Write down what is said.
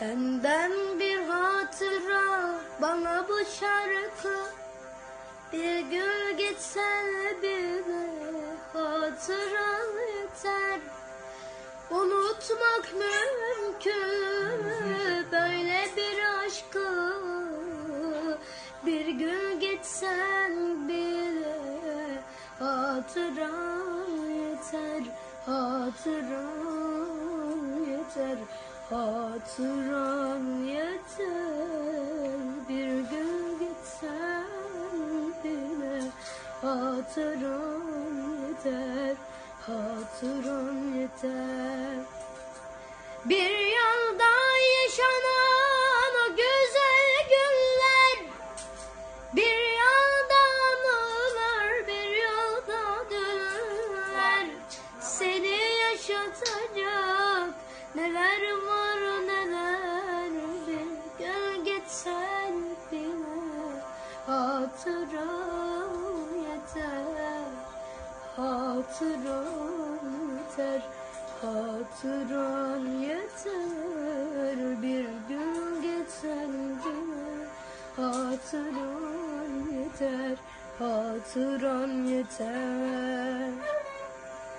Senden bir hatıra bana bu şarkı. Bir gün geçse bile hatıra yeter. Unutmak mümkün böyle bir aşkı. Bir gün geçsen bile hatıran yeter Hatıran yeter Hatıran yeter Bir gün geçsen bile Hatıran yeter Hatıran yeter. Bir yolda yaşanan o güzel günler Bir yolda anılar Bir yolda dönümler Seni yaşatacak Neler Hatıran yeter Hatıran yeter Hatıran yeter. Bir gün geçsen bile Hatıran yeter Hatıran yeter